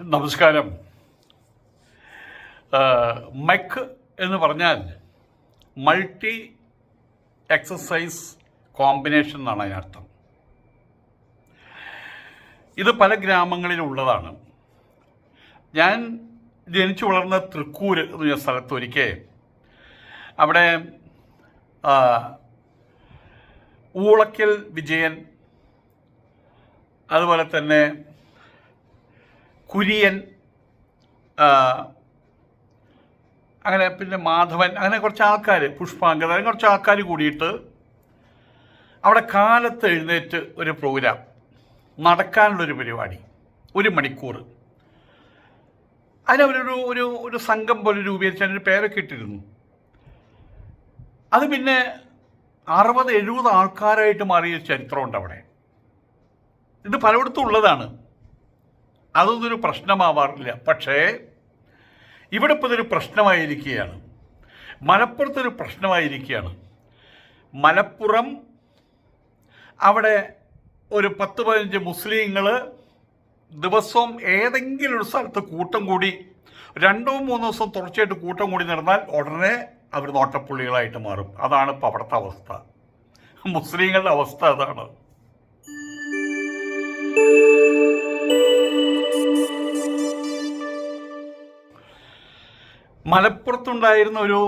നമസ്കാരം. മെക്ക് എന്ന് പറഞ്ഞാൽ മൾട്ടി എക്സസൈസ് കോമ്പിനേഷൻ എന്നാണ് അതിനർത്ഥം. ഇത് പല ഗ്രാമങ്ങളിലും ഉള്ളതാണ് ഞാൻ ജനിച്ചു വളർന്ന തൃക്കൂർ എന്ന് പറഞ്ഞ സ്ഥലത്ത് ഒരിക്കൽ അവിടെ ഊളക്കൽ വിജയൻ അതുപോലെ തന്നെ കുര്യൻ അങ്ങനെ പിന്നെ മാധവൻ അങ്ങനെ കുറച്ച് ആൾക്കാർ പുഷ്പാങ്കത അങ്ങനെ കുറച്ച് ആൾക്കാർ കൂടിയിട്ട് അവിടെ കാലത്ത് എഴുന്നേറ്റ് ഒരു പ്രോഗ്രാം നടക്കാനുള്ളൊരു പരിപാടി ഒരു മണിക്കൂർ. അതിനവരൊരു ഒരു ഒരു സംഘം പോലെ രൂപീകരിച്ച് അതിനൊരു പേരൊക്കെ ഇട്ടിരുന്നു. അത് പിന്നെ അറുപത് എഴുപത് ആൾക്കാരായിട്ട് മാറിയ ചരിത്രമുണ്ട് അവിടെ. ഇത് പലയിടത്തും ഉള്ളതാണ്. അതൊന്നും ഒരു പ്രശ്നമാവാറില്ല. പക്ഷേ ഇവിടെ ഇപ്പോൾ ഇതൊരു പ്രശ്നമായിരിക്കുകയാണ്. മലപ്പുറത്തൊരു പ്രശ്നമായിരിക്കുകയാണ്. മലപ്പുറം അവിടെ ഒരു പത്ത് പതിനഞ്ച് മുസ്ലിങ്ങൾ ദിവസവും ഏതെങ്കിലും ഒരു സ്ഥലത്ത് കൂട്ടം കൂടി രണ്ടോ മൂന്നോ ദിവസം തുടർച്ചയായിട്ട് കൂട്ടം കൂടി നടന്നാൽ ഉടനെ അവർ നോട്ടപ്പുള്ളികളായിട്ട് മാറും. അതാണ് ഇപ്പോൾ അവിടുത്തെ അവസ്ഥ. മുസ്ലിങ്ങളുടെ അവസ്ഥ അതാണ്. മലപ്പുറത്തുണ്ടായിരുന്ന ഒരു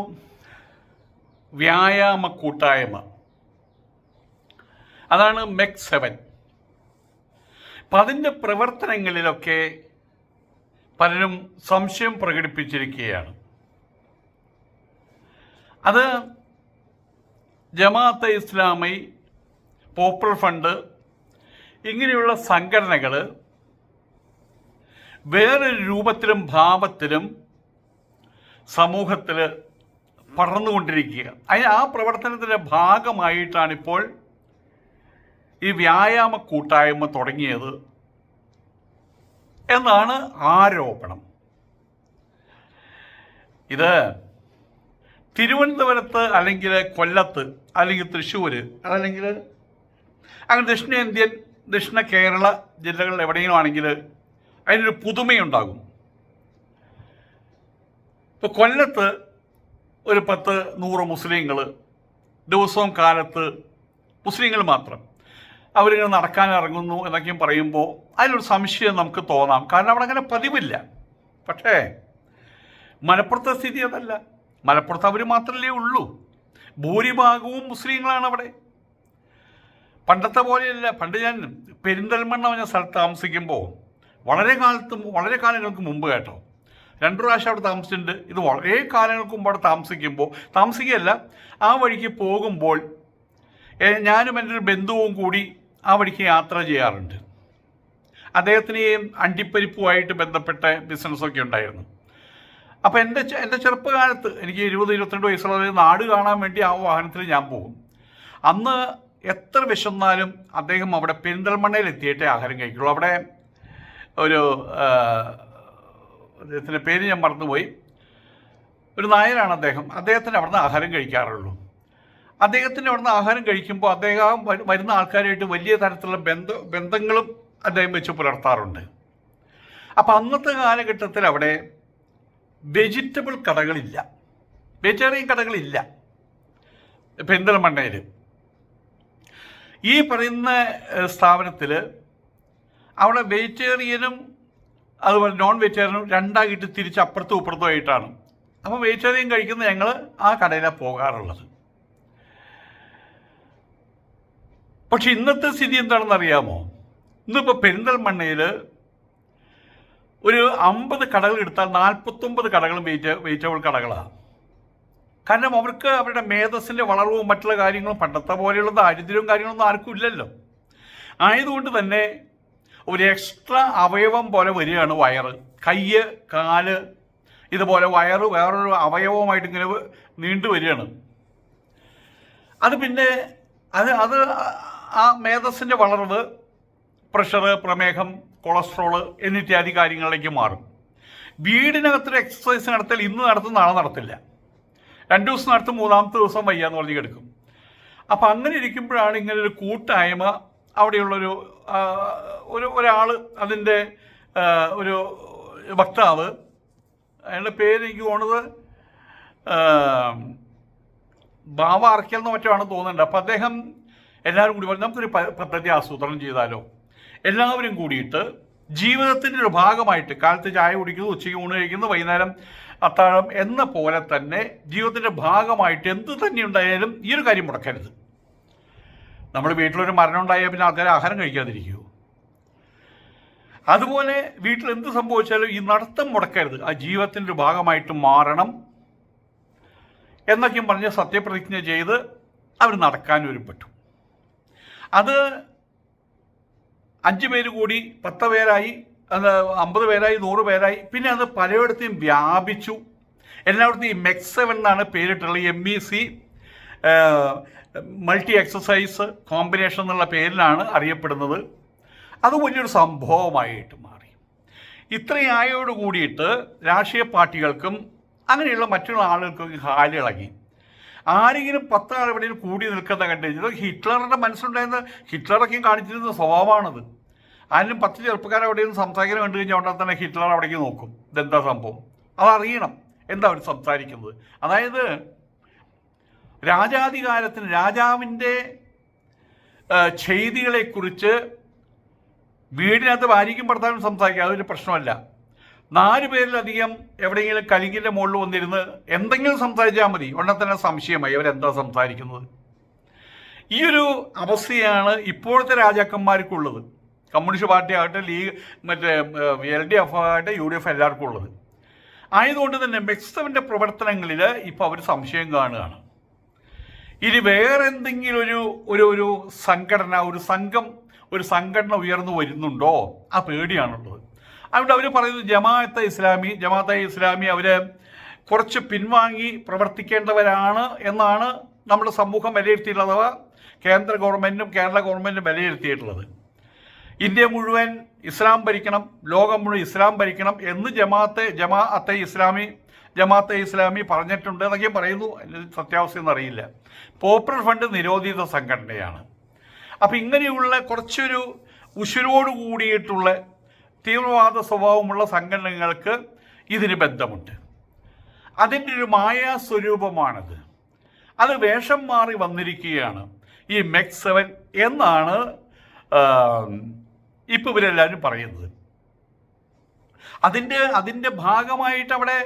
വ്യായാമ കൂട്ടായ്മ. അതാണ് മെക് സെവൻ. അപ്പം അതിന്റെ പ്രവർത്തനങ്ങളിലൊക്കെ പലരും സംശയം പ്രകടിപ്പിച്ചിരിക്കുകയാണ്. അത് ജമാഅത്തെ ഇസ്ലാമി പോപ്പുലർ ഫണ്ട് ഇങ്ങനെയുള്ള സംഘടനകൾ വേറൊരു രൂപത്തിലും ഭാവത്തിലും സമൂഹത്തിൽ പടർന്നുകൊണ്ടിരിക്കുക അതിന് ആ പ്രവർത്തനത്തിന്റെ ഭാഗമായിട്ടാണിപ്പോൾ ഈ വ്യായാമ കൂട്ടായ്മ തുടങ്ങിയത് എന്നാണ് ആരോപണം. ഇത് തിരുവനന്തപുരത്ത് അല്ലെങ്കിൽ കൊല്ലത്ത് അല്ലെങ്കിൽ തൃശ്ശൂർ അല്ലെങ്കിൽ അങ്ങനെ ദക്ഷിണേന്ത്യൻ ദക്ഷിണ കേരള ജില്ലകളിൽ എവിടെയെങ്കിലും ആണെങ്കിൽ അതിനൊരു പുതുമയുണ്ടാകും. ഇപ്പോൾ കൊല്ലത്ത് ഒരു പത്ത് നൂറ് മുസ്ലിങ്ങൾ ദിവസവും കാലത്ത് മുസ്ലിങ്ങൾ മാത്രം. അവരിങ്ങനെ നടക്കാൻ ഇറങ്ങുന്നു എന്നൊക്കെയും പറയുമ്പോൾ അതിലൊരു സംശയം നമുക്ക് തോന്നാം. കാരണം അവിടെ അങ്ങനെ പതിവില്ല. പക്ഷേ മലപ്പുറത്തെ സ്ഥിതി അതല്ല. മലപ്പുറത്ത് അവർ മാത്രമല്ലേ ഉള്ളൂ. ഭൂരിഭാഗവും മുസ്ലിങ്ങളാണ് അവിടെ. പണ്ടത്തെ പോലെയല്ല. പണ്ട് ഞാൻ പെരിന്തൽമണ്ണ എന്ന സ്ഥലത്ത് താമസിക്കുമ്പോൾ വളരെ കാലത്ത് വളരെ കാലങ്ങൾക്ക് മുമ്പ് കേട്ടോ. രണ്ടു പ്രാവശ്യം അവിടെ താമസിച്ചിട്ടുണ്ട്. ഇത് വളരെ കാലങ്ങൾക്ക് മുമ്പ് അവിടെ താമസിക്കുമ്പോൾ താമസിക്കുകയല്ല ആ വഴിക്ക് പോകുമ്പോൾ ഞാനും എന്റെ ഒരു ബന്ധുവും കൂടി ആ വഴിക്ക് യാത്ര ചെയ്യാറുണ്ട്. അദ്ദേഹത്തിന് അണ്ടിപ്പരിപ്പുമായിട്ട് ബന്ധപ്പെട്ട ബിസിനസ്സൊക്കെ ഉണ്ടായിരുന്നു. അപ്പോൾ എന്റെ എന്റെ ചെറുപ്പകാലത്ത് എനിക്ക് ഇരുപത് ഇരുപത്തിരണ്ട് വയസ്സുള്ള നാട് കാണാൻ വേണ്ടി ആ വാഹനത്തിൽ ഞാൻ പോകും. അന്ന് എത്ര വിശന്നാലും അദ്ദേഹം അവിടെ പെരിന്തൽമണ്ണയിൽ എത്തിയിട്ടേ ആഹാരം കഴിക്കുള്ളൂ. അവിടെ ഒരു അദ്ദേഹത്തിന്റെ പേര് ഞാൻ മറന്നുപോയി. ഒരു നായനാണ് അദ്ദേഹം. അദ്ദേഹത്തിന് അവിടുന്ന് ആഹാരം കഴിക്കാറുള്ളൂ. അദ്ദേഹത്തിന് അവിടുന്ന് ആഹാരം കഴിക്കുമ്പോൾ അദ്ദേഹം വരു- വരുന്ന ആൾക്കാരായിട്ട് വലിയ തരത്തിലുള്ള ബന്ധ ബന്ധങ്ങളും അദ്ദേഹം വെച്ച് പുലർത്താറുണ്ട്. അപ്പം അന്നത്തെ കാലഘട്ടത്തിൽ അവിടെ വെജിറ്റബിൾ കടകളില്ല. വെജിറ്റേറിയൻ കടകളില്ല. പെരിന്തൽമണ്ണയിൽ. ഈ പറയുന്ന സ്ഥാപനത്തിൽ അവിടെ വെജിറ്റേറിയനും അതുപോലെ നോൺ വെജിറ്റേറിയനും രണ്ടായിട്ട് തിരിച്ച് അപ്പുറത്തും ഇപ്പുറത്തും ആയിട്ടാണ്. അപ്പോൾ വെജിറ്റേറിയൻ കഴിക്കുന്ന ഞങ്ങൾ ആ കടയിലാണ് പോകാറുള്ളത്. പക്ഷെ ഇന്നത്തെ സ്ഥിതി എന്താണെന്ന് അറിയാമോ? ഇന്നിപ്പോൾ പെരിന്തൽമണ്ണയിൽ ഒരു അമ്പത് കടകൾ എടുത്താൽ നാൽപ്പത്തൊമ്പത് കടകളും വെജിറ്റ വെജിറ്റബിൾ കടകളാണ് കാരണം അവർക്ക് അവരുടെ മേധസ്സിന്റെ വളർവും മറ്റുള്ള കാര്യങ്ങളും പണ്ടത്തെ പോലെയുള്ള ദാരിദ്ര്യവും കാര്യങ്ങളൊന്നും ആർക്കും ഇല്ലല്ലോ. ആയതുകൊണ്ട് തന്നെ ഒരു എക്സ്ട്രാ അവയവം പോലെ വരികയാണ് വയറ്. കയ്യ് കാൽ ഇതുപോലെ വയറ് വേറൊരു അവയവമായിട്ട് ഇങ്ങനെ നീണ്ടു വരികയാണ്. അത് പിന്നെ അത് അത് ആ മേധസ്സിന്റെ വളർവ് പ്രഷർ പ്രമേഹം കൊളസ്ട്രോൾ എന്നിത്യാദി കാര്യങ്ങളിലേക്ക് മാറും. വീടിനകത്തൊരു എക്സസൈസ് നടത്തിയാൽ ഇന്ന് നടത്തും നാളെ നടത്തില്ല. രണ്ട് ദിവസം നടത്തും മൂന്നാമത്തെ ദിവസം വയ്യാന്ന് പറഞ്ഞ് കിടക്കും. അപ്പം അങ്ങനെ ഇരിക്കുമ്പോഴാണ് ഇങ്ങനൊരു കൂട്ടായ്മ അവിടെയുള്ളൊരു ഒരു ഒരാൾ അതിന്റെ ഒരു വക്താവ്. അയാളുടെ പേര് എനിക്ക് തോന്നുന്നത് ബാവ അറക്കൽ എന്ന് മറ്റാണ് തോന്നുന്നുണ്ട്. അപ്പം അദ്ദേഹം എല്ലാവരും കൂടി പറഞ്ഞു നമുക്കൊരു പദ്ധതി ആസൂത്രണം ചെയ്താലോ? എല്ലാവരും കൂടിയിട്ട് ജീവിതത്തിന്റെ ഒരു ഭാഗമായിട്ട് കാലത്ത് ചായ കുടിക്കുന്നു ഉച്ചയ്ക്ക് ഊണ് കഴിക്കുന്നു വൈകുന്നേരം അത്താഴം എന്ന പോലെ തന്നെ ജീവിതത്തിന്റെ ഭാഗമായിട്ട് എന്ത് തന്നെ ഉണ്ടായാലും ഈ ഒരു കാര്യം മുടക്കരുത്. നമ്മൾ വീട്ടിലൊരു മരണം ഉണ്ടായാൽ പിന്നെ ആൾക്കാർ ആഹാരം കഴിക്കാതിരിക്കുമോ അതുപോലെ വീട്ടിൽ എന്ത് സംഭവിച്ചാലും ഈ നടത്തം മുടക്കരുത്. ആ ജീവിതത്തിന്റെ ഒരു ഭാഗമായിട്ട് മാറണം എന്നൊക്കെയും പറഞ്ഞ് സത്യപ്രതിജ്ഞ ചെയ്ത് അവർ നടക്കാൻ ഒരുപ്പെട്ടു. അത് അഞ്ച് പേര് കൂടി പത്ത് പേരായി അത് അമ്പത് പേരായി നൂറ് പേരായി പിന്നെ അത് പലയിടത്തും വ്യാപിച്ചു. എല്ലായിടത്തും ഈ മെക്സെവൻ എന്നാണ് പേരിട്ടുള്ളത് M E C multi exercise combination എന്നുള്ള പേരിലാണ് അറിയപ്പെടുന്നത്. അത് വലിയൊരു സംഭവമായിട്ട് മാറി. ഇത്രയായോട് കൂടിയിട്ട് രാഷ്ട്രീയ പാർട്ടികൾക്കും അങ്ങനെയുള്ള മറ്റുള്ള ആളുകൾക്കും ഹാലിളകി ആരെങ്കിലും പത്ത് ആൾ എവിടെയും കൂടി നിൽക്കുന്ന കണ്ടു കഴിഞ്ഞാൽ ഹിറ്റ്ലറുടെ മനസ്സിലുണ്ടായിരുന്ന ഹിറ്റ്ലറൊക്കെയും കാണിച്ചിരുന്ന സ്വഭാവമാണത്. ആരും പത്ത് ചെറുപ്പക്കാരെ എവിടെയും സംസാരിക്കാൻ കണ്ടു കഴിഞ്ഞാൽ ഉടനെ തന്നെ ഹിറ്റ്ലർ അവിടേക്ക് നോക്കും. ഇതെന്താ സംഭവം? അതറിയണം. എന്താ അവർ സംസാരിക്കുന്നത്? അതായത് രാജാധികാരത്തിന് രാജാവിന്റെ ചെയ്തികളെക്കുറിച്ച് വീടിനകത്ത് ഭാര്യയ്ക്കും ഭർത്താവിനും സംസാരിക്കുക അതൊരു പ്രശ്നമല്ല. നാല് പേരിലധികം എവിടെയെങ്കിലും കലിങ്ങിന്റെ മുകളിൽ വന്നിരുന്ന് എന്തെങ്കിലും സംസാരിച്ചാൽ മതി. ഉടനെ തന്നെ സംശയമായി അവരെന്താ സംസാരിക്കുന്നത്? ഈ ഒരു അവസ്ഥയാണ് ഇപ്പോഴത്തെ രാജാക്കന്മാർക്കുള്ളത്. കമ്മ്യൂണിസ്റ്റ് പാർട്ടി ആകട്ടെ ലീഗ് മറ്റേ എൽ ഡി എഫ് ആകട്ടെ യു ഡി എഫ് എല്ലാവർക്കും ഉള്ളത്. ആയതുകൊണ്ട് തന്നെ മെക്സവിന്റെ പ്രവർത്തനങ്ങളിൽ ഇപ്പോൾ അവർ സംശയം കാണുകയാണ്. ഇനി വേറെ എന്തെങ്കിലും ഒരു ഒരു ഒരു സംഘടന ഒരു സംഘം ഒരു സംഘടന ഉയർന്നു വരുന്നുണ്ടോ? ആ പേടിയാണുള്ളത്. അതുകൊണ്ട് അവർ പറയുന്നത് ജമാഅത്തെ ഇസ്ലാമി ജമാഅത്തെ ഇസ്ലാമി അവർ കുറച്ച് പിൻവാങ്ങി പ്രവർത്തിക്കേണ്ടവരാണ് എന്നാണ് നമ്മുടെ സമൂഹം വിലയിരുത്തിയിട്ടുള്ളത് അഥവാ കേന്ദ്ര ഗവൺമെന്റും കേരള ഗവൺമെന്റും വിലയിരുത്തിയിട്ടുള്ളത്. ഇന്ത്യ മുഴുവൻ ഇസ്ലാം ഭരിക്കണം ലോകം മുഴുവൻ ഇസ്ലാം ഭരിക്കണം എന്ന് ജമാഅത്തെ ജമാഅത്തെ ഇസ്ലാമി ജമാഅത്തെ ഇസ്ലാമി പറഞ്ഞിട്ടുണ്ട് എന്നൊക്കെ പറയുന്നു. സത്യാവസ്ഥയൊന്നും അറിയില്ല. പോപ്പുലർ ഫണ്ട് നിരോധിത സംഘടനയാണ്. അപ്പം ഇങ്ങനെയുള്ള കുറച്ചൊരു ഉശിരോട് കൂടിയിട്ടുള്ള തീവ്രവാദ സ്വഭാവമുള്ള സംഘടനകൾക്ക് ഇതിന് ബന്ധമുണ്ട്. അതിന്റെ ഒരു മായാ സ്വരൂപമാണത് അത് വേഷം മാറി വന്നിരിക്കുകയാണ്. ഈ മെക് സെവൻ എന്നാണ് ഇപ്പോൾ ഇവരെല്ലാവരും പറയുന്നത്. അതിന്റെ അതിന്റെ ഭാഗമായിട്ട് അവിടെ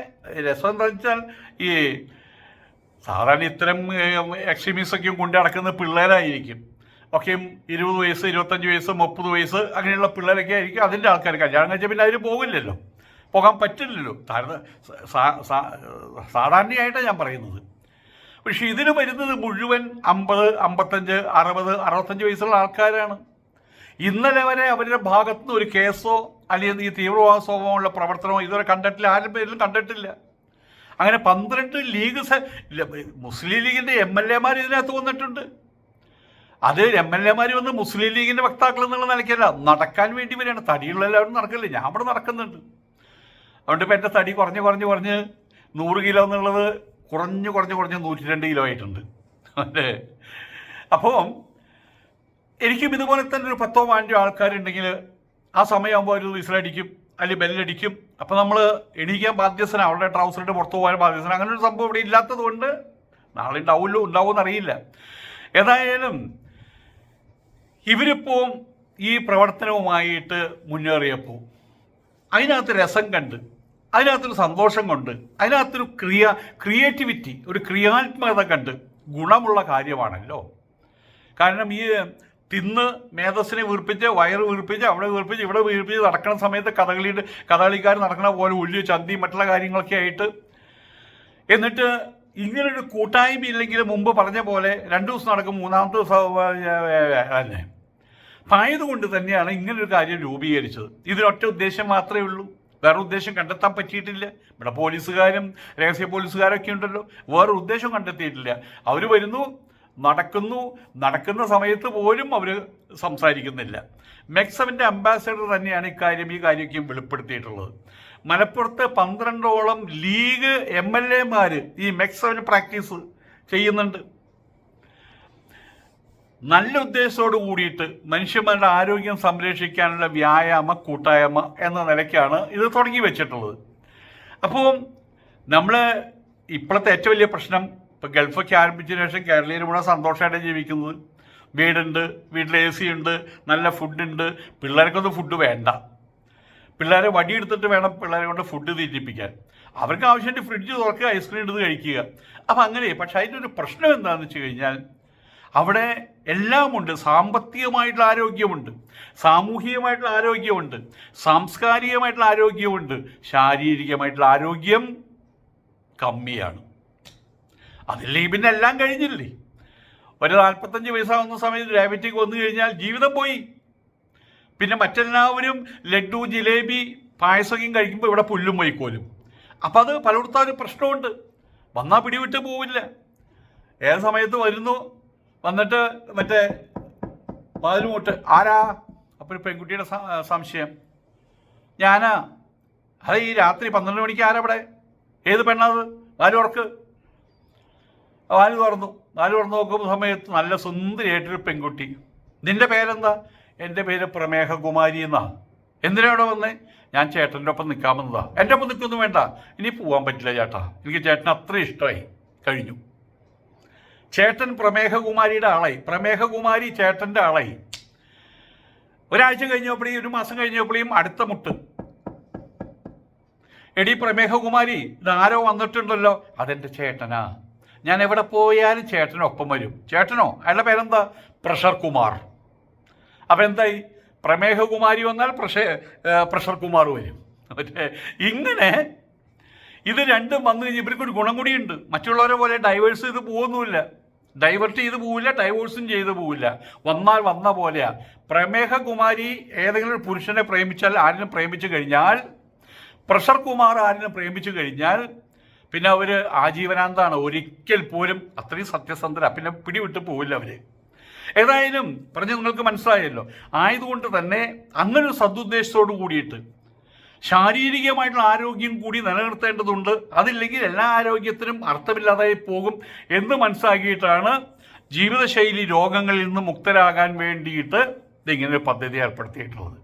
രസം എന്താ വെച്ചാൽ ഈ സാധാരണ ഇത്തരം എക്സ്ട്രീമിസ്റ്റൊക്കെയും കൊണ്ട് നടക്കുന്ന പിള്ളേരായിരിക്കും. ഒക്കെയും ഇരുപത് വയസ്സ് ഇരുപത്തഞ്ച് വയസ്സ് മുപ്പത് വയസ്സ് അങ്ങനെയുള്ള പിള്ളേരൊക്കെ ആയിരിക്കും അതിന്റെ ആൾക്കാർ കല്യാണം. കഴിച്ചാൽ പിന്നെ അവർ പോകില്ലല്ലോ പോകാൻ പറ്റില്ലല്ലോ. സാധാരണയായിട്ടാണ് ഞാൻ പറയുന്നത്. പക്ഷെ ഇതിന് വരുന്നത് മുഴുവൻ അമ്പത് അമ്പത്തഞ്ച് അറുപത് അറുപത്തഞ്ച് വയസ്സുള്ള ആൾക്കാരാണ്. ഇന്നലെ വരെ അവരുടെ ഭാഗത്ത് നിന്ന് ഒരു കേസോ അല്ലെങ്കിൽ ഈ തീവ്രവാദ സ്വഭാവമുള്ള പ്രവർത്തനമോ ഇതുവരെ കണ്ടിട്ടില്ല. ആരും പേരിലും കണ്ടിട്ടില്ല. അങ്ങനെ പന്ത്രണ്ട് ലീഗ് മുസ്ലിം ലീഗിന്റെ എം എൽ എമാർ ഇതിനകത്ത് വന്നിട്ടുണ്ട്. അത് എം എൽ എമാർ വന്ന് മുസ്ലിം ലീഗിന്റെ വക്താക്കൾ എന്നുള്ള നിലയ്ക്കല്ല നടക്കാൻ വേണ്ടി വരികയാണ്. തടിയുള്ള എല്ലാവരും നടക്കില്ല? ഞാൻ അവിടെ നടക്കുന്നുണ്ട്. അതുകൊണ്ട് ഇപ്പം എന്റെ തടി കുറഞ്ഞ് കുറഞ്ഞ് കുറഞ്ഞ് നൂറ് കിലോ എന്നുള്ളത് കുറഞ്ഞ് കുറഞ്ഞ് കുറഞ്ഞ് നൂറ്റി രണ്ട് കിലോ ആയിട്ടുണ്ട്. അപ്പോൾ എനിക്കും ഇതുപോലെ തന്നെ ഒരു പത്തോ പതിനഞ്ചോ ആൾക്കാരുണ്ടെങ്കിൽ ആ സമയമാകുമ്പോൾ ഒരു വിസിലടിക്കും അല്ലെങ്കിൽ ബെല്ലടിക്കും അപ്പോൾ നമ്മൾ എണീക്കാൻ ബാധ്യസ്ഥന. അവരുടെ ട്രൗസറിട്ട് പുറത്തു പോകാൻ ബാധ്യസ്ഥന. അങ്ങനെ ഒരു സംഭവം ഇവിടെ ഇല്ലാത്തത് കൊണ്ട് നാളെ ഉണ്ടാവുമല്ലോ ഉണ്ടാവുമെന്ന് അറിയില്ല. ഏതായാലും ഇവരിപ്പോൾ ഈ പ്രവർത്തനവുമായിട്ട് മുന്നേറിയപ്പോൾ അതിനകത്ത് രസം കണ്ട് അതിനകത്തൊരു സന്തോഷം കൊണ്ട് അതിനകത്തൊരു ക്രിയ ക്രിയേറ്റിവിറ്റി ഒരു ക്രിയാത്മകത കണ്ട് ഗുണമുള്ള കാര്യമാണല്ലോ. കാരണം ഈ തിന്ന് മേധസ്സിനെ വീർപ്പിച്ച് വയറ് വീർപ്പിച്ച് അവിടെ വീർപ്പിച്ച് ഇവിടെ വീർപ്പിച്ച് നടക്കുന്ന സമയത്ത് കഥകളിയുടെ കഥകളിക്കാർ നടക്കുന്ന പോലെ ഉള്ളി ചന്തി മറ്റുള്ള കാര്യങ്ങളൊക്കെ ആയിട്ട്. എന്നിട്ട് ഇങ്ങനൊരു കൂട്ടായ്മ ഇല്ലെങ്കിൽ മുമ്പ് പറഞ്ഞ പോലെ രണ്ടു ദിവസം നടക്കും മൂന്നാമത്തെ ദിവസം ആയതുകൊണ്ട് തന്നെയാണ് ഇങ്ങനൊരു കാര്യം രൂപീകരിച്ചത്. ഇതിനൊറ്റ ഉദ്ദേശം മാത്രമേ ഉള്ളൂ. വേറെ ഉദ്ദേശം കണ്ടെത്താൻ പറ്റിയിട്ടില്ല. ഇവിടെ പോലീസുകാരും രഹസ്യ പോലീസുകാരൊക്കെ ഉണ്ടല്ലോ. വേറെ ഉദ്ദേശം കണ്ടെത്തിയിട്ടില്ല. അവർ വരുന്നു നടക്കുന്നു. നടക്കുന്ന സമയത്ത് പോലും അവർ സംസാരിക്കുന്നില്ല. മെക്സവിന്റെ അംബാസഡർ തന്നെയാണ് ഇക്കാര്യം ഈ കാര്യമൊക്കെയും വെളിപ്പെടുത്തിയിട്ടുള്ളത്. മലപ്പുറത്ത് പന്ത്രണ്ടോളം ലീഗ് എം എൽ എമാർ ഈ മെക്സവിന് പ്രാക്ടീസ് ചെയ്യുന്നുണ്ട്. നല്ല ഉദ്ദേശത്തോട് കൂടിയിട്ട് മനുഷ്യന്മാരുടെ ആരോഗ്യം സംരക്ഷിക്കാനുള്ള വ്യായാമ കൂട്ടായ്മ എന്ന നിലയ്ക്കാണ് ഇത് തുടങ്ങി വെച്ചിട്ടുള്ളത്. അപ്പോൾ നമ്മൾ ഇപ്പോഴത്തെ ഏറ്റവും വലിയ പ്രശ്നം ഇപ്പോൾ ഗൾഫൊക്കെ ആരംഭിച്ചതിന് ശേഷം കേരളീയർ മുഴുവൻ സന്തോഷമായിട്ട് ജീവിക്കുന്നത്. വീടുണ്ട് വീട്ടിൽ എ സി ഉണ്ട് നല്ല ഫുഡുണ്ട് പിള്ളേർക്കൊന്നും ഫുഡ് വേണ്ട. പിള്ളേരെ വടിയെടുത്തിട്ട് വേണം പിള്ളേരെ കൊണ്ട് ഫുഡ് തീറ്റിപ്പിക്കാൻ. അവർക്ക് ആവശ്യമായിട്ട് ഫ്രിഡ്ജ് തുറക്കുക ഐസ്ക്രീം എടുത്ത് കഴിക്കുക. അപ്പം അങ്ങനെ പക്ഷെ അതിന്റെ ഒരു പ്രശ്നം എന്താണെന്ന് വെച്ച് കഴിഞ്ഞാൽ അവിടെ എല്ലാമുണ്ട്. സാമ്പത്തികമായിട്ടുള്ള ആരോഗ്യമുണ്ട്. സാമൂഹികമായിട്ടുള്ള ആരോഗ്യമുണ്ട്. സാംസ്കാരികമായിട്ടുള്ള ആരോഗ്യമുണ്ട്. ശാരീരികമായിട്ടുള്ള ആരോഗ്യം കമ്മിയാണ്. അതില്ലെങ്കിൽ പിന്നെ എല്ലാം കഴിഞ്ഞില്ലേ? ഒരു നാൽപ്പത്തഞ്ച് വയസ്സാവുന്ന സമയത്ത് ഡയബറ്റിക് വന്നു കഴിഞ്ഞാൽ ജീവിതം പോയി. പിന്നെ മറ്റെല്ലാവരും ലഡു ജിലേബി പായസവും കഴിക്കുമ്പോൾ ഇവിടെ പുല്ലും വൈക്കോലും അപ്പം അത് പലയിടത്തും ഒരു പ്രശ്നമുണ്ട്. വന്നാൽ പിടിവിട്ട് പോവില്ല. ഏത് സമയത്ത് വരുന്നു? വന്നിട്ട് മറ്റേ വാതിലുമുട്ട് ആരാ? അപ്പോൾ പെൺകുട്ടിയുടെ സംശയം. ഞാനാ. അത് ഈ രാത്രി പന്ത്രണ്ട് മണിക്ക് ആരവിടെ? ഏത് പെണ്ണത് ആരും ഉറക്ക് വാൽ തുറന്നു. നാല് തുറന്നു നോക്കുമ്പോൾ സമയത്ത് നല്ല സുന്ദരിയായിട്ടൊരു പെൺകുട്ടി. നിന്റെ പേരെന്താ? എന്റെ പേര് പ്രമേഹകുമാരി എന്നാ. എന്തിനാണോ വന്നേ? ഞാൻ ചേട്ടന്റെ ഒപ്പം നിൽക്കാമെന്നതാ എന്റെ ഒപ്പം നിൽക്കൊന്നും വേണ്ട. ഇനി പോകാൻ പറ്റില്ല ചേട്ടാ. എനിക്ക് ചേട്ടൻ അത്ര ഇഷ്ടമായി. കഴിഞ്ഞു. ചേട്ടൻ പ്രമേഹകുമാരിയുടെ ആളായി. പ്രമേഹകുമാരി ചേട്ടന്റെ ആളായി. ഒരാഴ്ച കഴിഞ്ഞപ്പോഴേ ഒരു മാസം കഴിഞ്ഞപ്പോഴേയും അടുത്ത മുട്ട്. എടി പ്രമേഹകുമാരി ഇതാരോ വന്നിട്ടുണ്ടല്ലോ. അതെന്റെ ചേട്ടനാ. ഞാൻ എവിടെ പോയാലും ചേട്ടനൊപ്പം വരും. ചേട്ടനോ? അയാളുടെ പേരെന്താ? പ്രഷർ കുമാർ. അപ്പം എന്തായി പ്രമേഹകുമാരി വന്നാൽ പ്രഷ പ്രഷർ കുമാർ വരും. മറ്റേ ഇങ്ങനെ ഇത് രണ്ടും വന്നു കഴിഞ്ഞാൽ ഇവർക്കൊരു ഗുണം കൂടിയുണ്ട് മറ്റുള്ളവരെ പോലെ ഡൈവേഴ്സ് ചെയ്ത് പോകുന്നുമില്ല. ഡൈവേർട്ട് ചെയ്ത് പോവില്ല ഡൈവേഴ്സും ചെയ്ത് പോവില്ല. വന്നാൽ വന്ന പോലെയാ. പ്രമേഹകുമാരി ഏതെങ്കിലും ഒരു പുരുഷനെ പ്രേമിച്ചാൽ ആരിനും പ്രേമിച്ചു കഴിഞ്ഞാൽ പ്രഷർ കുമാർ ആരിനും പ്രേമിച്ചു കഴിഞ്ഞാൽ പിന്നെ അവർ ആജീവനാന്താണ്. ഒരിക്കൽ പോലും അത്രയും സത്യസന്ധര. പിന്നെ പിടിവിട്ട് പോവില്ല അവർ ഏതായാലും പറഞ്ഞ് നിങ്ങൾക്ക് മനസ്സിലായല്ലോ. ആയതുകൊണ്ട് തന്നെ അങ്ങനെ ഒരു സതുദ്ദേശത്തോട് കൂടിയിട്ട് ശാരീരികമായിട്ടുള്ള ആരോഗ്യം കൂടി നിലനിർത്തേണ്ടതുണ്ട്. അതില്ലെങ്കിൽ എല്ലാ ആരോഗ്യത്തിനും അർത്ഥമില്ലാതായി പോകും എന്ന് മനസ്സിലാക്കിയിട്ടാണ് ജീവിതശൈലി രോഗങ്ങളിൽ നിന്ന് മുക്തരാകാൻ വേണ്ടിയിട്ട് ഇങ്ങനെ ഒരു പദ്ധതി ഏർപ്പെടുത്തിയിട്ടുള്ളത്.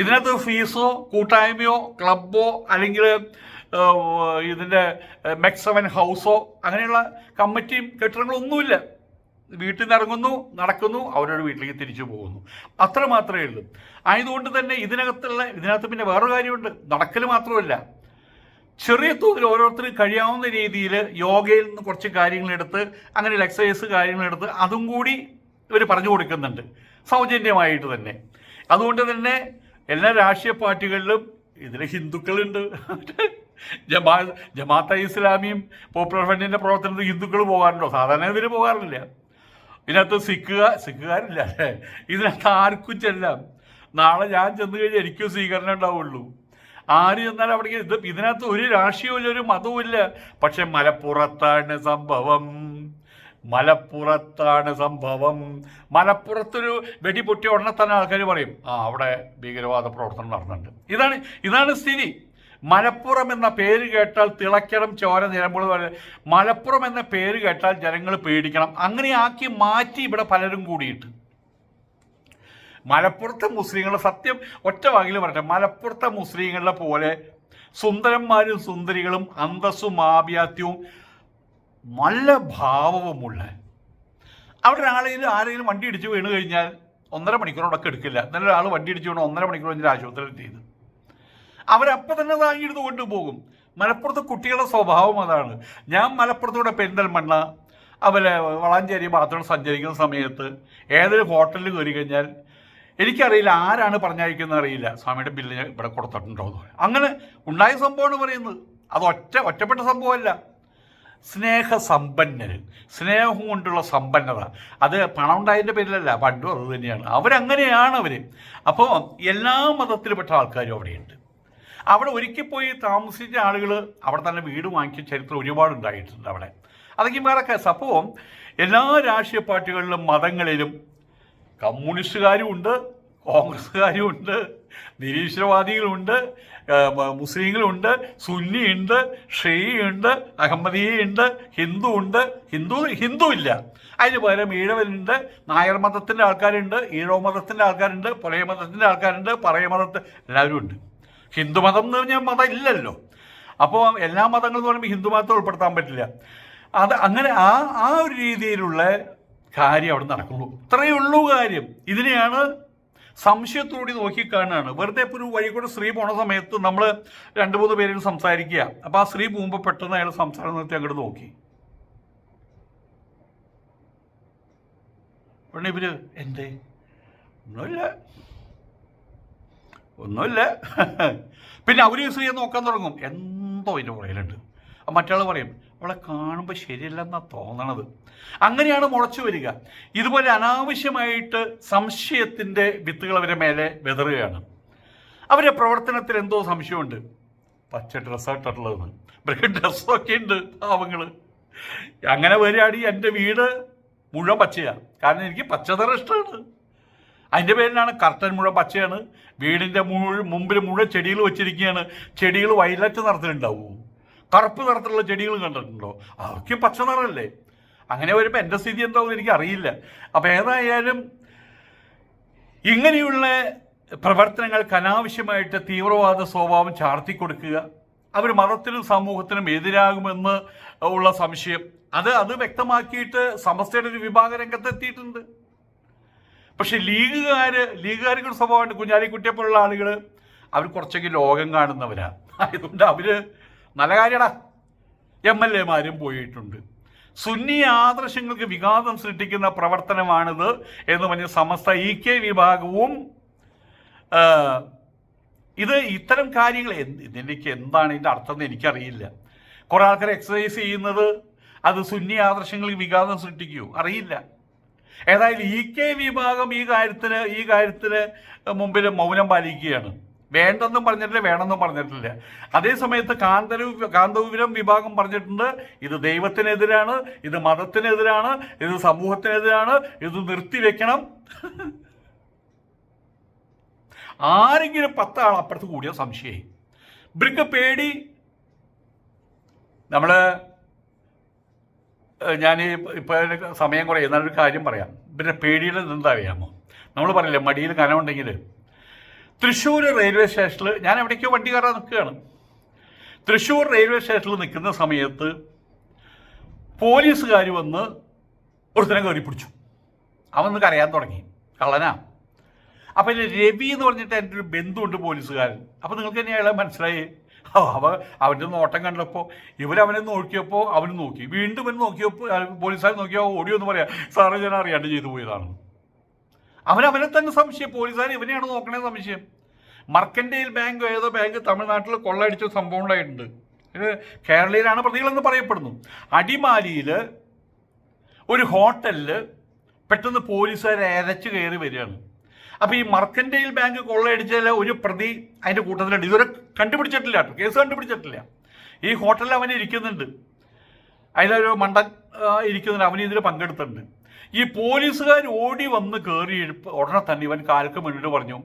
ഇതിനകത്ത് ഫീസോ കൂട്ടായ്മയോ ക്ലബോ അല്ലെങ്കിൽ ഇതിന്റെ മെക്സവൻ ഹൗസോ അങ്ങനെയുള്ള കമ്മിറ്റിയും കെട്ടിടങ്ങളും ഒന്നുമില്ല വീട്ടിൽ നിന്ന് ഇറങ്ങുന്നു നടക്കുന്നു അവരുടെ വീട്ടിലേക്ക് തിരിച്ചു പോകുന്നു. അത്ര മാത്രമേ ഉള്ളൂ. ആയതുകൊണ്ട് തന്നെ ഇതിനകത്തുള്ള ഇതിനകത്ത് പിന്നെ വേറൊരു കാര്യമുണ്ട്. നടക്കൽ മാത്രമല്ല. ചെറിയ തോതിൽ ഓരോരുത്തർക്ക് കഴിയാവുന്ന രീതിയിൽ യോഗയിൽ നിന്ന് കുറച്ച് കാര്യങ്ങളെടുത്ത് അങ്ങനെ എക്സസൈസ് കാര്യങ്ങളെടുത്ത് അതും കൂടി ഇവർ പറഞ്ഞു കൊടുക്കുന്നുണ്ട്. സൗജന്യമായിട്ട് തന്നെ. അതുകൊണ്ട് തന്നെ എല്ലാ രാഷ്ട്രീയ പാർട്ടികളിലും ഇതിൽ ഹിന്ദുക്കളുണ്ട്. ജമാ ജമാഅത്തെ ഇസ്ലാമിയും പോപ്പുലർ ഫ്രണ്ടിന്റെ പ്രവർത്തനത്തിൽ ഹിന്ദുക്കൾ പോകാറുണ്ടോ? സാധാരണ ഇവർ പോകാറില്ല. ഇതിനകത്ത് സിഖുകാർ സിഖുകാരില്ല. അല്ലേ ഇതിനകത്ത് ആർക്കും ചെല്ലാം. നാളെ ഞാൻ ചെന്ന് കഴിഞ്ഞാൽ എനിക്കും സ്വീകരണം ഉണ്ടാവുള്ളൂ. ആര് ചെന്നാലും അവിടെ ഇത് ഇതിനകത്ത് ഒരു രാഷ്ട്രീയവും ഒരു മതവും ഇല്ല. പക്ഷെ മലപ്പുറത്താണ് സംഭവം. മലപ്പുറത്താണ് സംഭവം. മലപ്പുറത്തൊരു വെടിപൊട്ടി ഉടനെ തന്നെ ആൾക്കാർ പറയും ആ അവിടെ ഭീകരവാദ പ്രവർത്തനം നടന്നിട്ടുണ്ട്. ഇതാണ് ഇതാണ് സ്ഥിതി. മലപ്പുറം എന്ന പേര് കേട്ടാൽ തിളക്കണം ചോര നിരമ്പോൾ പോലെ. മലപ്പുറം എന്ന പേര് കേട്ടാൽ ജനങ്ങൾ പേടിക്കണം. അങ്ങനെ ആക്കി മാറ്റി ഇവിടെ പലരും കൂടിയിട്ട്. മലപ്പുറത്തെ മുസ്ലിങ്ങളെ സത്യം ഒറ്റ വാക്കിൽ പറയട്ടെ. മലപ്പുറത്തെ മുസ്ലിങ്ങളെ പോലെ സുന്ദരന്മാരും സുന്ദരികളും അന്തസ്സും ആഭ്യാത്യവും നല്ല ഭാവവുമുള്ള. അവിടെ ഒരാളെങ്കിലും ആരെങ്കിലും വണ്ടി ഇടിച്ച് വീണ് കഴിഞ്ഞാൽ ഒന്നര മണിക്കൂറോടൊക്കെ എടുക്കില്ല. എന്നാലും ഒരാൾ വണ്ടി ഇടിച്ച് വീണ് ഒന്നര മണിക്കൂർ കഴിഞ്ഞാൽ ആശുപത്രിയിൽ ചെയ്ത് അവരപ്പം തന്നെ താങ്ങിയെടുത്ത് കൊണ്ടുപോകും. മലപ്പുറത്ത് കുട്ടികളുടെ സ്വഭാവം അതാണ്. ഞാൻ മലപ്പുറത്തൂടെ പെരിന്തൽമണ്ണ അവരെ വളാഞ്ചേരി ഭാഗത്തോടെ സഞ്ചരിക്കുന്ന സമയത്ത് ഏതൊരു ഹോട്ടലിൽ കയറി കഴിഞ്ഞാൽ എനിക്കറിയില്ല ആരാണ് പറഞ്ഞയക്കുന്നത് അറിയില്ല. സ്വാമിയുടെ ബില്ല് ഞാൻ ഇവിടെ കൊടുത്തിട്ടുണ്ടോ എന്ന് അങ്ങനെ ഉണ്ടായ സംഭവമാണ് പറയുന്നത്. അത് ഒറ്റ ഒറ്റപ്പെട്ട സംഭവമല്ല. സ്നേഹസമ്പന്നർ സ്നേഹം കൊണ്ടുള്ള സമ്പന്നത. അത് പണം ഉണ്ടായതിന്റെ പേരിലല്ല പണ്ടും അത് തന്നെയാണ്. അവരങ്ങനെയാണ് അവർ അപ്പോൾ എല്ലാ മതത്തിൽപ്പെട്ട ആൾക്കാരും അവിടെയുണ്ട്. അവിടെ ഒരുക്കി പോയി താമസിച്ച ആളുകൾ അവിടെ തന്നെ വീട് വാങ്ങിച്ച ചരിത്രം ഒരുപാട് ഉണ്ടായിട്ടുണ്ട് അവിടെ. അതൊക്കെ വേറെ സംഭവം എല്ലാ രാഷ്ട്രീയ പാർട്ടികളിലും മതങ്ങളിലും കമ്മ്യൂണിസ്റ്റുകാരും ഉണ്ട് കോൺഗ്രസ്സുകാരുമുണ്ട് നിരീശ്വരവാദികളുണ്ട് ആ, മ- മുസ്ലിങ്ങളുണ്ട് സുന്നിയുണ്ട് ഷെയ്യുണ്ട് അഹമ്മദിയുണ്ട് ഹിന്ദു ഉണ്ട്. ഹിന്ദു ഹിന്ദു ഇല്ല. അതിന് പകരം ഈഴവരുണ്ട് നായർ മതത്തിന്റെ ആൾക്കാരുണ്ട് ഈഴവ മതത്തിന്റെ ആൾക്കാരുണ്ട് പുലയ മതത്തിന്റെ ആൾക്കാരുണ്ട് പറയ മതത്തിൽ എല്ലാവരും ഉണ്ട്. ഹിന്ദു മതം എന്ന് പറഞ്ഞാൽ മതം ഇല്ലല്ലോ അപ്പോൾ എല്ലാ മതങ്ങളും എന്ന് പറയുമ്പോൾ ഹിന്ദു മതത്തെ ഉൾപ്പെടുത്താൻ പറ്റില്ല. അത് അങ്ങനെ ആ ആ ഒരു രീതിയിലുള്ള കാര്യം അവിടെ നടക്കുള്ളൂ. ഇത്രയേ ഉള്ളൂ കാര്യം. ഇതിനെയാണ് സംശയത്തോടെ നോക്കിക്കാണാണ്. വെറുതെ ഇപ്പോൾ ഒരു വഴി സ്ത്രീ പോണ സമയത്ത് നമ്മൾ രണ്ട് മൂന്ന് പേരും സംസാരിക്കുക. അപ്പോൾ ആ സ്ത്രീ പോകുമ്പോൾ പെട്ടെന്ന് അയാൾ സംസാരം നിർത്തി അങ്ങോട്ട് നോക്കി. ഉടനെ ഇവർ എന്തേ? ഒന്നുമില്ല ഒന്നുമില്ല. പിന്നെ അവർ ഈ സ്ത്രീയെ നോക്കാൻ തുടങ്ങും. എന്തോ അതിന്റെ പുറയിലുണ്ട് മറ്റാൾ പറയും അവളെ കാണുമ്പോൾ ശരിയല്ലെന്നാ തോന്നണത്. അങ്ങനെയാണ് മുളച്ചു വരിക. ഇതുപോലെ അനാവശ്യമായിട്ട് സംശയത്തിന്റെ വിത്തുകൾ അവരെ മേലെ വിതറുകയാണ്. അവരുടെ പ്രവർത്തനത്തിൽ എന്തോ സംശയമുണ്ട്. പച്ച ഡ്രസ്സായിട്ടുള്ളതെന്ന് ബ്രേക്ക് ഡ്രസ്സൊക്കെ ഉണ്ട് പാവങ്ങൾ അങ്ങനെ വരികയാണെങ്കിൽ എന്റെ വീട് മുഴുവൻ പച്ചയാണ് കാരണം എനിക്ക് പച്ച നിറം ഇഷ്ടമാണ്. അതിന്റെ പേരിലാണ് കർട്ടൻ മുഴ പച്ചയാണ്. വീടിന്റെ മുഴു മുമ്പിൽ മുഴ ചെടികൾ വെച്ചിരിക്കുകയാണ് ചെടികൾ വയലറ്റ് നിറത്തിലുണ്ടാവും കറുപ്പ് നിറത്തിലുള്ള ചെടികൾ കണ്ടിട്ടുണ്ടോ? അതൊക്കെ പച്ച നിറമല്ലേ? അങ്ങനെ വരുമ്പോൾ എന്റെ സ്ഥിതി എന്താവും എനിക്ക് അറിയില്ല. അപ്പോൾ ഏതായാലും ഇങ്ങനെയുള്ള പ്രവർത്തനങ്ങൾക്ക് അനാവശ്യമായിട്ട് തീവ്രവാദ സ്വഭാവം ചാർത്തി കൊടുക്കുക അവർ മതത്തിനും സമൂഹത്തിനും എതിരാകുമെന്ന് ഉള്ള സംശയം. അത് അത് വ്യക്തമാക്കിയിട്ട് സമസ്തയുടെ ഒരു വിഭാഗ രംഗത്തെത്തിയിട്ടുണ്ട് പക്ഷെ ലീഗുകാര് ലീഗുകാരുടെ കുഞ്ഞാലി കുഞ്ഞാലിക്കുട്ടിയെ പോലുള്ള ആളുകൾ അവർ കുറച്ചൊക്കെ ലോകം കാണുന്നവരാണ് ആയതുകൊണ്ട് അവർ നല്ല കാര്യടാ. എം എൽ എമാരും പോയിട്ടുണ്ട്. സുന്നി ആദർശങ്ങൾക്ക് വിഘാതം സൃഷ്ടിക്കുന്ന പ്രവർത്തനമാണിത് എന്ന് പറഞ്ഞ് സമസ്ത ഇ കെ വിഭാഗവും ഇത് ഇത്തരം കാര്യങ്ങൾ ഇതിലേക്ക് എന്താണ് ഇതിന്റെ അർത്ഥം എന്ന് എനിക്കറിയില്ല. കുറേ ആൾക്കാർ എക്സസൈസ് ചെയ്യുന്നത് അത് സുന്നി ആദർശങ്ങൾക്ക് വിഘാതം സൃഷ്ടിക്കുമോ അറിയില്ല. ഏതായാലും ഇ കെ വിഭാഗം ഈ കാര്യത്തിന് ഈ കാര്യത്തിന് മുമ്പിൽ മൗനം പാലിക്കുകയാണ്. വേണ്ടെന്നും പറഞ്ഞിട്ടില്ല വേണമെന്നും പറഞ്ഞിട്ടില്ല. അതേസമയത്ത് കാന്തരു കാന്തപുരം വിഭാഗം പറഞ്ഞിട്ടുണ്ട് ഇത് ദൈവത്തിനെതിരാണ് ഇത് മതത്തിനെതിരാണ് ഇത് സമൂഹത്തിനെതിരാണ് ഇത് നിർത്തിവെക്കണം. ആരെങ്കിലും പത്താൾ അപ്പുറത്ത് കൂടിയ സംശയം. ഇവർക്ക് പേടി? നമ്മൾ ഞാൻ ഇപ്പോൾ സമയം കുറേ എന്നാലൊരു കാര്യം പറയാം. പിന്നെ പേടിയുടെ എന്താ അറിയാമോ നമ്മൾ പറയില്ലേ മടിയിൽ കനമുണ്ടെങ്കിൽ തൃശ്ശൂർ റെയിൽവേ സ്റ്റേഷനിൽ ഞാൻ എവിടേക്കോ വണ്ടി കയറാൻ നിൽക്കുകയാണ്. തൃശ്ശൂർ റെയിൽവേ സ്റ്റേഷനിൽ നിൽക്കുന്ന സമയത്ത് പോലീസുകാർ വന്ന് ഒരുത്തനെ കയറി പിടിച്ചു അവൻ കരയാൻ തുടങ്ങി. കള്ളനാ. അപ്പം രവി എന്ന് പറഞ്ഞിട്ട് എന്റെ ഒരു ബന്ധുണ്ട് പോലീസുകാരൻ. അപ്പം നിങ്ങൾക്ക് തന്നെ അയാളെ മനസ്സിലായി? അവ അവന്റെ നോട്ടം കണ്ടപ്പോൾ ഇവരവനെ നോക്കിയപ്പോൾ അവൻ നോക്കി. വീണ്ടും അവൻ നോക്കിയപ്പോൾ പോലീസുകാർ നോക്കിയപ്പോൾ ഓടിയോ എന്ന് പറയാം സാറേ ഞാൻ അറിയാണ്ട് ചെയ്തു പോയതാണ്. അവനവനെ അവനെ തന്നെ സംശയം പോലീസുകാർ ഇവനെയാണ് നോക്കണേ സംശയം. മർക്കൻഡേൽ ബാങ്ക് ഏതോ ബാങ്ക് തമിഴ്നാട്ടിൽ കൊള്ളയടിച്ച സംഭവം ഉണ്ടായിട്ടുണ്ട്. ഇത് കേരളയിലാണ് പ്രതികളെന്ന് പറയപ്പെടുന്നു. അടിമാലിയിൽ ഒരു ഹോട്ടലിൽ പെട്ടെന്ന് പോലീസുകാർ അരച്ച് കയറി വരികയാണ്. അപ്പോൾ ഈ മർക്കൻഡൈൽ ബാങ്ക് കൊള്ളയടിച്ചാൽ ഒരു പ്രതി അതിന്റെ കൂട്ടത്തിലുണ്ട്. ഇതുവരെ കണ്ടുപിടിച്ചിട്ടില്ല കേസ് കണ്ടുപിടിച്ചിട്ടില്ല. ഈ ഹോട്ടലിൽ അവൻ ഇരിക്കുന്നുണ്ട്. അതിലൊരു മണ്ടൻ ഇരിക്കുന്നുണ്ട്. അവൻ ഇതിൽ പങ്കെടുത്തിട്ടുണ്ട്. ഈ പോലീസുകാർ ഓടി വന്ന് കയറി ഉടനെ തന്നെ ഇവൻ കാൽക്ക് മുന്നിട്ട് പറഞ്ഞു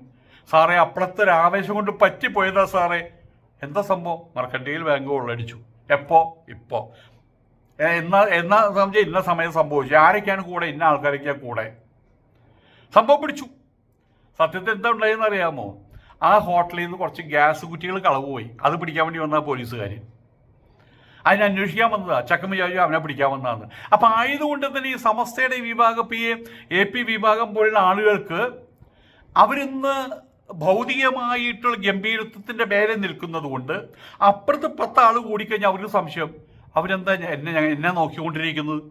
സാറേ അപ്പുറത്തെ ഒരു ആവേശം കൊണ്ട് പറ്റിപ്പോയതാ സാറേ. എന്താ സംഭവം? മർക്കൻഡൈൽ ബാങ്ക് കൊള്ളടിച്ചു എപ്പോ? ഇപ്പോ. എന്നാ എന്നാ സംശയം? ഇന്ന സമയം സംഭവിച്ചു. ആരൊക്കെയാണ് കൂടെ? ഇന്ന ആൾക്കാരൊക്കെയാണ് കൂടെ? സംഭവം പിടിച്ചു. സത്യത്തിൽ എന്താ ഉണ്ടായെന്ന് അറിയാമോ? ആ ഹോട്ടലിൽ നിന്ന് കുറച്ച് ഗ്യാസ് കുറ്റികൾ കളവ് പോയി. അത് പിടിക്കാൻ വേണ്ടി വന്ന പോലീസുകാർ അതിനെ അന്വേഷിക്കാൻ വന്നതാ. ചക്കം അവനെ പിടിക്കാൻ വന്നതാണ് അപ്പം ആയതുകൊണ്ട് തന്നെ ഈ സമസ്തയുടെ വിഭാഗം പി എ പി വിഭാഗം പോലുള്ള ആളുകൾക്ക് അവരിന്ന് ഭൗതികമായിട്ടുള്ള ഗംഭീരത്വത്തിന്റെ മേലെ നിൽക്കുന്നത് കൊണ്ട് അപ്പുറത്ത് പത്ത് ആൾ കൂടിക്കഴിഞ്ഞാൽ അവർക്ക് സംശയം. അവരെന്താ എന്നെ എന്നെ നോക്കിക്കൊണ്ടിരിക്കുന്നത്?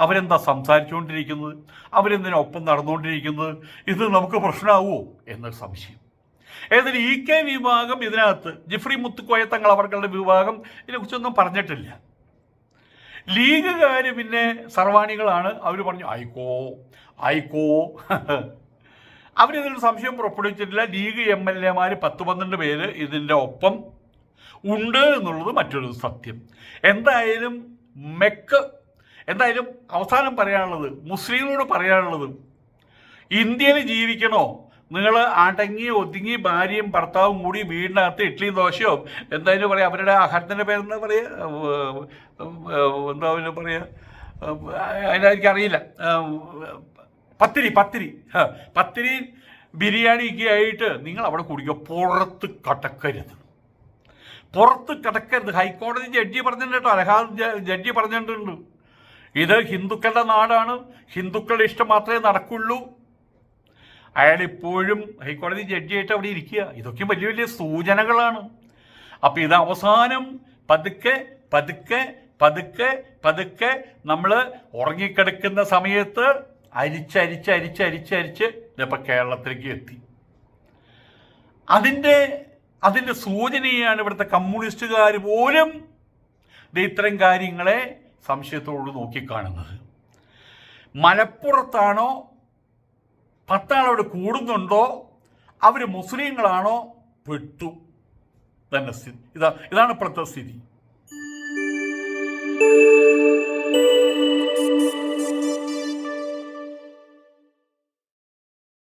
അവരെന്താ സംസാരിച്ചുകൊണ്ടിരിക്കുന്നത്? അവരെന്തിനാ ഒപ്പം നടന്നുകൊണ്ടിരിക്കുന്നത്? ഇത് നമുക്ക് പ്രശ്നമാവുമോ? എന്നൊരു സംശയം. ഏതായാലും ഇ കെ വിഭാഗം ഇതിനകത്ത് ജിഫ്രി മുത്തുക്കോയ തങ്ങൾ അവരുടെ വിഭാഗം ഇതിനെക്കുറിച്ചൊന്നും പറഞ്ഞിട്ടില്ല. ലീഗുകാർ പിന്നെ സർവാണികളാണ്. അവർ പറഞ്ഞു ആയിക്കോ ആയിക്കോ. അവരിതിൽ സംശയം പുറപ്പെടുവിച്ചിട്ടില്ല. ലീഗ് എം എൽ എമാർ പത്ത് പന്ത്രണ്ട് പേര് ഇതിന്റെ ഒപ്പം ഉണ്ട് എന്നുള്ളത് മറ്റൊരു സത്യം. എന്തായാലും മെക്ക് എന്തായാലും അവസാനം പറയാനുള്ളത് മുസ്ലിങ്ങളോട് പറയാനുള്ളത് ഇന്ത്യയിൽ ജീവിക്കണോ? നിങ്ങൾ അടങ്ങി ഒതുങ്ങി ഭാര്യയും ഭർത്താവും കൂടി വീടിനകത്ത് ഇഡ്ഡലി ദോശയോ എന്തായാലും പറയാം. അവരുടെ ആഹാരത്തിന്റെ പേരെന്താ പറയുക? എന്താ പറയുക? അതിനെനിക്ക് അറിയില്ല. പത്തിരി പത്തിരി. പത്തിരി ബിരിയാണി ഒക്കെ ആയിട്ട് നിങ്ങൾ അവിടെ കുടിക്കുക. പുറത്ത് കടക്കരുത്. പുറത്ത് കിടക്കരുത്. ഹൈക്കോടതി ജഡ്ജി പറഞ്ഞിട്ടുണ്ട് കേട്ടോ. അലഹാദ് ജഡ്ജി പറഞ്ഞിട്ടുണ്ട്. ഇത് ഹിന്ദുക്കളുടെ നാടാണ്. ഹിന്ദുക്കളുടെ ഇഷ്ടം മാത്രമേ നടക്കുള്ളൂ. അയാൾ ഇപ്പോഴും ഹൈക്കോടതി ജഡ്ജിയായിട്ട് അവിടെ ഇരിക്കുക. ഇതൊക്കെ വലിയ വലിയ സൂചനകളാണ്. അപ്പം ഇത് അവസാനം പതുക്കെ പതുക്കെ പതുക്കെ പതുക്കെ നമ്മൾ ഉറങ്ങിക്കിടക്കുന്ന സമയത്ത് അരിച്ചരിച്ച് അരിച്ച് അരിച്ച് അരിച്ച് ഇതിപ്പോൾ കേരളത്തിലേക്ക് എത്തി. അതിന്റെ അതിന്റെ സൂചനയാണ് ഇവിടുത്തെ കമ്മ്യൂണിസ്റ്റുകാർ പോലും ഇത്തരം കാര്യങ്ങളെ സംശയത്തോട് നോക്കിക്കാണുന്നത്. മലപ്പുറത്താണോ? പത്താളവിടെ കൂടുന്നുണ്ടോ? അവർ മുസ്ലിങ്ങളാണോ? പെട്ടു. തന്നെ സ്ഥിതി. ഇതാ ഇതാണ് ഇപ്പോഴത്തെ സ്ഥിതി.